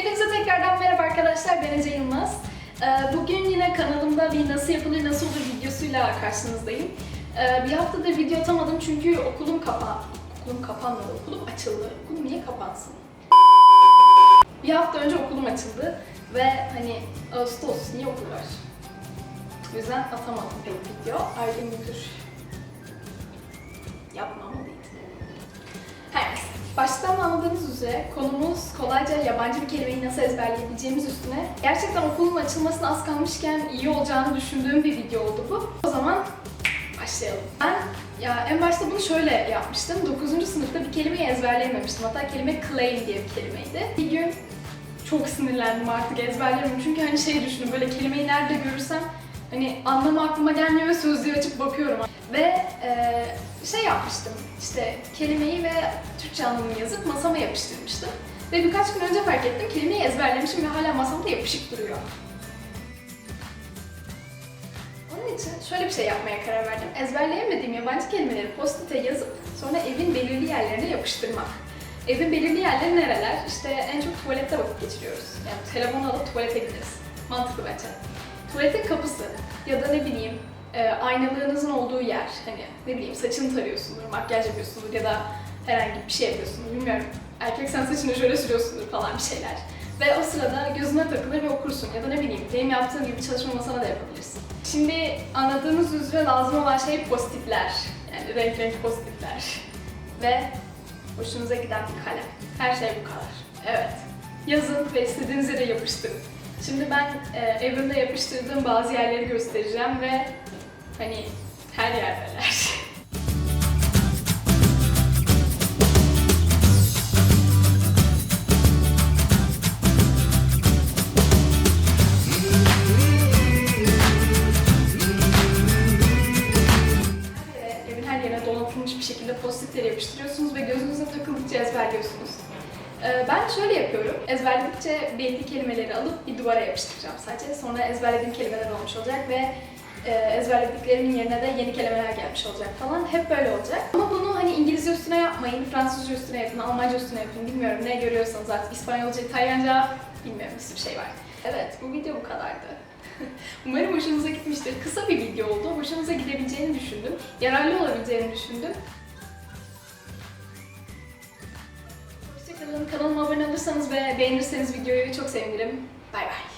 Hepinize tekrardan merhaba arkadaşlar. Ben Ece Yılmaz. Ee, Bugün yine kanalımda bir nasıl yapılır nasıl olur videosuyla karşınızdayım. Ee, Bir haftadır video atamadım çünkü okulum kapa okulum kapanmadı, okulum açıldı. Okulum niye kapansın? Bir hafta önce okulum açıldı ve hani Ağustos niye okul var? O yüzden atamadım pek video. Aydın müdür yapmamalıydı. Baştan anladığınız üzere konumuz kolayca yabancı bir kelimeyi nasıl ezberleyebileceğimiz üstüne gerçekten okulun açılmasına az kalmışken iyi olacağını düşündüğüm bir video oldu bu. O zaman başlayalım. Ben ya en başta bunu şöyle yapmıştım. 9. sınıfta bir kelimeyi ezberleyememiştim. Hatta kelime claim diye bir kelimeydi. Bir gün çok sinirlendim artık ezberlemiyorum. Çünkü hani şey düşündüm böyle kelimeyi nerede görürsem hani anlamı aklıma gelmiyor ve sözlüğü açıp bakıyorum. Ve e, şey yapmıştım işte kelimeyi ve Türkçe anlamını yazıp masama yapıştırmıştım. Ve birkaç gün önce fark ettim kelimeyi ezberlemişim ve hala masamda yapışık duruyor. Onun için şöyle bir şey yapmaya karar verdim. Ezberleyemediğim yabancı kelimeleri post-it'e yazıp sonra evin belirli yerlerine yapıştırmak. Evin belirli yerleri nereler? İşte en çok tuvalette vakit geçiriyoruz. Yani telefonu alıp tuvalete gideriz. Mantıklı bence. Tuvaletin kapısı ya da ne bileyim e, aynalığınızın olduğu yer. Hani ne bileyim saçını tarıyorsundur, makyaj yapıyorsundur ya da herhangi bir şey yapıyorsundur bilmiyorum. Erkek sen saçını şöyle sürüyorsundur falan bir şeyler. Ve o sırada gözüne takılır ve okursun ya da ne bileyim benim yaptığım gibi çalışma masana da yapabilirsin. Şimdi anladığınız üzere lazım olan şey pozitifler. Yani renk renk pozitifler. Ve hoşunuza giden bir kalem. Her şey bu kadar. Evet. Yazın ve istediğiniz yere yapıştırın. Şimdi ben e, evimde yapıştırdığım bazı yerleri göstereceğim ve hani her yerdeler. Bir şekilde postitleri yapıştırıyorsunuz ve gözünüze takıldıkça ezberliyorsunuz. Ee, Ben şöyle yapıyorum. Ezberledikçe belli kelimeleri alıp bir duvara yapıştıracağım sadece. Sonra ezberlediğim kelimeler olmuş olacak ve e, ezberlediklerimin yerine de yeni kelimeler gelmiş olacak falan. Hep böyle olacak. Ama bunu hani İngilizce üstüne yapmayın, Fransızca üstüne yapın, Almanca üstüne yapın. Bilmiyorum ne görüyorsanız artık İspanyolca, İtalyanca bilmiyorum bir şey var. Evet bu video bu kadardı. Umarım hoşunuza gitmiştir. Kısa bir video oldu. Hoşunuza gidebileceğini düşündüm. Yararlı olabileceğini düşündüm. Hoşçakalın. Kanalıma abone olursanız ve beğenirseniz videoyu çok sevinirim. Bay bay.